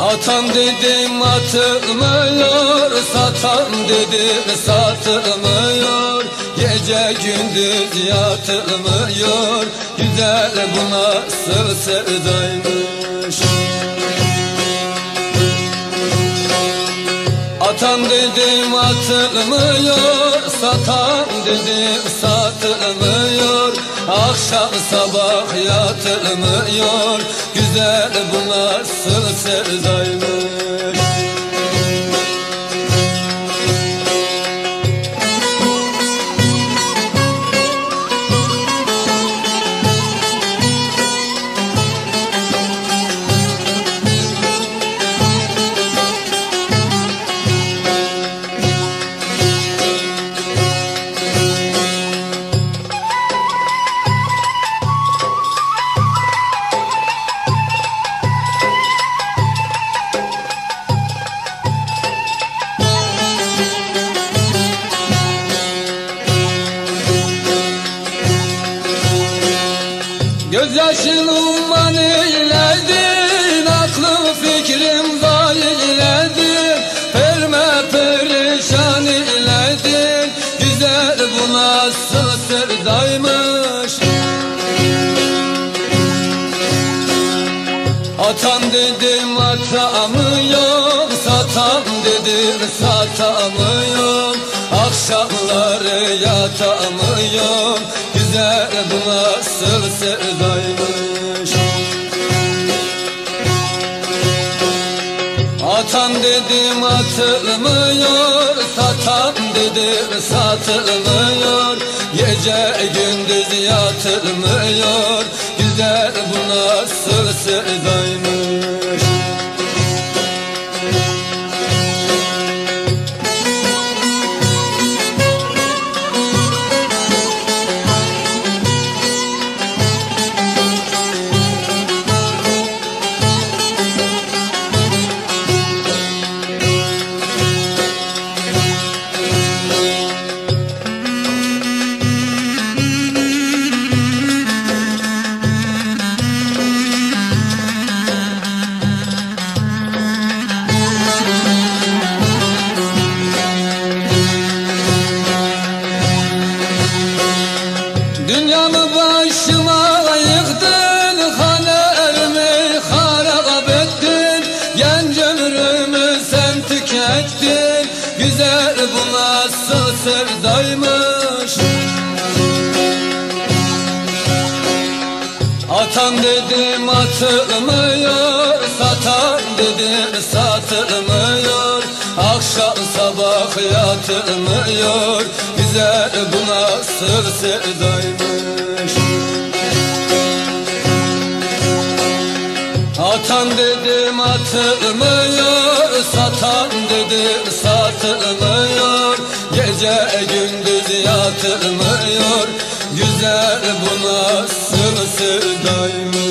Atan dedim atılmıyor. Satan dedim satılmıyor. Gece gündüz yatılmıyor. Güzel bu nasıl sevdaymış. Atan dedim atılmıyor. Satan dedim satılmıyor Akşam sabah yatılmıyor Güzel bu nasıl sevdaymış Gözyaşın umman eyledin Aklım fikrim zayilledin Perme perişan eyledin Güzel bu nasıl sevdaymış. Atan dedim atamıyorum Satan dedim satamıyorum. Akşamları yatamıyorum Güzel bu nasıl sevdaymış. Atan dedim atılmıyor Satan dedim satılmıyor. Gece gündüz yatılmıyor Güzel bu nasıl sevdaymış nasıl sevdaymış. Atan dedim atılmıyor. Satan dedim satılmıyor. Akşam sabah yatılmıyor. Güzel bu nasıl sevdaymış. Atan dedim atılmıyor. Satan dedim satılmıyor. Gece gündüz yatılmıyor Güzel bu nasıl sevdaymış